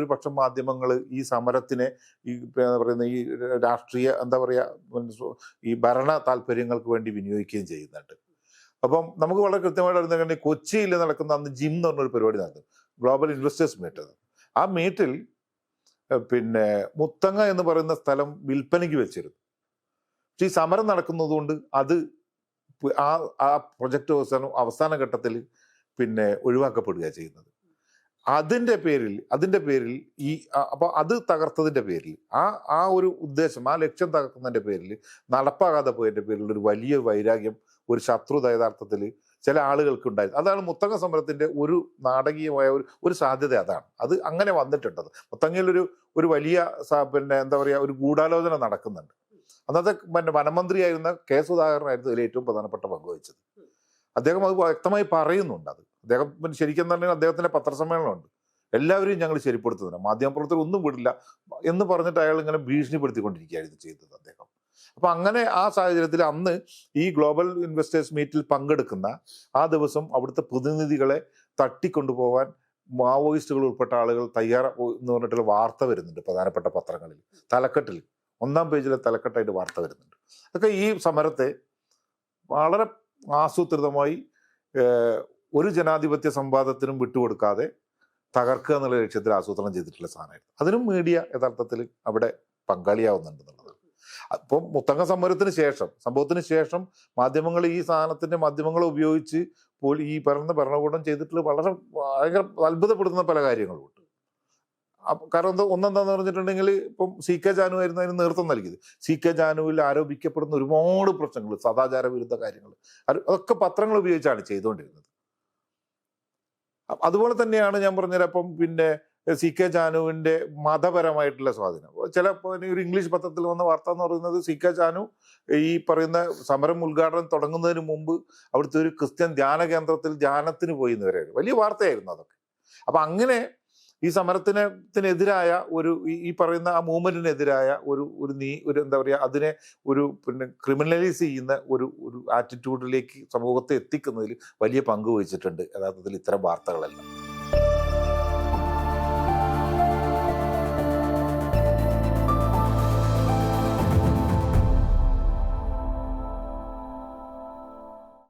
ഒരു പക്ഷം മാധ്യമങ്ങൾ ഈ സമരത്തിനെ ഈ പറയുന്ന ഈ രാഷ്ട്രീയ എന്താ പറയുക ഈ ഭരണ താല്പര്യങ്ങൾക്ക് വേണ്ടി വിനിയോഗിക്കുകയും ചെയ്യുന്നുണ്ട്. അപ്പം നമുക്ക് വളരെ കൃത്യമായിട്ട് അറിയുന്ന കൊച്ചിയിൽ നടക്കുന്ന അന്ന് ജിം എന്ന് പറഞ്ഞൊരു പരിപാടി നടന്നു. ഗ്ലോബൽ ഇൻവെസ്റ്റേഴ്സ് മീറ്റ് ആ മീറ്റിൽ പിന്നെ മുത്തങ്ങ എന്ന് പറയുന്ന സ്ഥലം വിൽപ്പനയ്ക്ക് വെച്ചിരുന്നു. പക്ഷെ ഈ സമരം നടക്കുന്നതുകൊണ്ട് അത് ആ ആ പ്രൊജക്ട് അവസാനം അവസാന ഘട്ടത്തിൽ പിന്നെ ഒഴിവാക്കപ്പെടുക ചെയ്യുന്നത്. അതിന്റെ പേരിൽ അതിന്റെ പേരിൽ ഈ അപ്പോൾ അത് തകർത്തതിന്റെ പേരിൽ ആ ആ ഒരു ഉദ്ദേശം ആ ലക്ഷ്യം തകർക്കുന്നതിന്റെ പേരിൽ നടപ്പാകാതെ പോയതിന്റെ പേരിൽ ഒരു വലിയ വൈരാഗ്യം ഒരു ശത്രുത യഥാർത്ഥത്തിൽ ചില ആളുകൾക്ക് ഉണ്ടായി. അതാണ് മുത്തങ്ങ സമരത്തിന്റെ ഒരു നാടകീയമായ ഒരു ഒരു സാധ്യത അതാണ്. അത് അങ്ങനെ വന്നിട്ടുണ്ടത്. മുത്തങ്ങയിലൊരു ഒരു വലിയ സ- പിന്നെ എന്താ പറയുക ഒരു ഗൂഢാലോചന നടക്കുന്നുണ്ട്. അന്നത്തെ പിന്നെ വനമന്ത്രിയായിരുന്ന കെ സുധാകരനായിരുന്നു ഇതിൽ ഏറ്റവും പ്രധാനപ്പെട്ട പങ്ക് വഹിച്ചത്. അദ്ദേഹം അത് വ്യക്തമായി പറയുന്നുണ്ട് അത്. അദ്ദേഹം ശരിക്കും തന്നെ അദ്ദേഹത്തിന്റെ പത്രസമ്മേളനമുണ്ട്. എല്ലാവരെയും ഞങ്ങൾ ശരിപ്പെടുത്തുന്നില്ല. മാധ്യമപ്രവർത്തകർ ഒന്നും വിടില്ല എന്ന് പറഞ്ഞിട്ട് അയാൾ ഇങ്ങനെ ഭീഷണിപ്പെടുത്തിക്കൊണ്ടിരിക്കുകയായിരുന്നു ചെയ്തത് അദ്ദേഹം. അപ്പൊ അങ്ങനെ ആ സാഹചര്യത്തിൽ അന്ന് ഈ ഗ്ലോബൽ ഇൻവെസ്റ്റേഴ്സ് മീറ്റിൽ പങ്കെടുക്കുന്ന ആ ദിവസം അവിടുത്തെ പ്രതിനിധികളെ തട്ടിക്കൊണ്ടുപോകാൻ മാവോയിസ്റ്റുകൾ ഉൾപ്പെട്ട ആളുകൾ തയ്യാറ എന്ന് പറഞ്ഞിട്ടുള്ള വാർത്ത വരുന്നുണ്ട് പ്രധാനപ്പെട്ട പത്രങ്ങളിൽ. തലക്കെട്ടിൽ. ഒന്നാം പേജിലെ തലക്കെട്ടായിട്ട് വാർത്ത വരുന്നുണ്ട്. അതൊക്കെ ഈ സമരത്തെ വളരെ ആസൂത്രിതമായി ഒരു ജനാധിപത്യ സംവാദത്തിനും വിട്ടുകൊടുക്കാതെ തകർക്കുക എന്നുള്ള ലക്ഷ്യത്തിൽ ആസൂത്രണം ചെയ്തിട്ടുള്ള സാധനമായിരുന്നു. അതിനും മീഡിയ യഥാർത്ഥത്തിൽ അവിടെ പങ്കാളിയാവുന്നുണ്ട് എന്നുള്ളത്. അപ്പം മുത്തങ്ങ സമരത്തിന് ശേഷം സംഭവത്തിന് ശേഷം മാധ്യമങ്ങൾ ഈ സാധനത്തിന്റെ മാധ്യമങ്ങളെ ഉപയോഗിച്ച് പോലും ഈ പറയുന്ന ഭരണകൂടം ചെയ്തിട്ടുള്ള വളരെ ഭയങ്കര അത്ഭുതപ്പെടുത്തുന്ന പല കാര്യങ്ങളുമുണ്ട്. കാരണം എന്താ ഒന്നെന്താന്ന് പറഞ്ഞിട്ടുണ്ടെങ്കിൽ ഇപ്പം സി കെ ജാനു ആയിരുന്നു അതിന് നേതൃത്വം നൽകിയത്. സി കെ ജാനുവിൽ ആരോപിക്കപ്പെടുന്ന ഒരുപാട് പ്രശ്നങ്ങൾ സദാചാര വിരുദ്ധ കാര്യങ്ങൾ. അതൊക്കെ പത്രങ്ങൾ ഉപയോഗിച്ചാണ് ചെയ്തുകൊണ്ടിരുന്നത്. അതുപോലെ തന്നെയാണ് ഞാൻ പറഞ്ഞത് അപ്പം പിന്നെ സി കെ ജാനുവിന്റെ മതപരമായിട്ടുള്ള സ്വാധീനം. ചില ഒരു ഇംഗ്ലീഷ് പത്രത്തിൽ വന്ന വാർത്ത എന്ന് പറയുന്നത് സി കെ ചാനു ഈ പറയുന്ന സമരം ഉദ്ഘാടനം തുടങ്ങുന്നതിന് മുമ്പ് അവിടുത്തെ ഒരു ക്രിസ്ത്യൻ ധ്യാന കേന്ദ്രത്തിൽ ധ്യാനത്തിന് പോയി എന്ന് വലിയ വാർത്തയായിരുന്നു അതൊക്കെ. അപ്പൊ അങ്ങനെ ഈ സമരത്തിനെതിരായ ഒരു ഈ- പറയുന്ന ആ മൂവ്മെന്റിനെതിരായ ഒരു ഒരു നീ ഒരു എന്താ പറയുക അതിനെ ഒരു പിന്നെ ക്രിമിനലൈസ് ചെയ്യുന്ന ഒരു ഒരു ആറ്റിറ്റ്യൂഡിലേക്ക് സമൂഹത്തെ എത്തിക്കുന്നതിൽ വലിയ പങ്ക് വഹിച്ചിട്ടുണ്ട്. യഥാർത്ഥത്തിൽ ഇത്തരം വാർത്തകളെല്ലാം.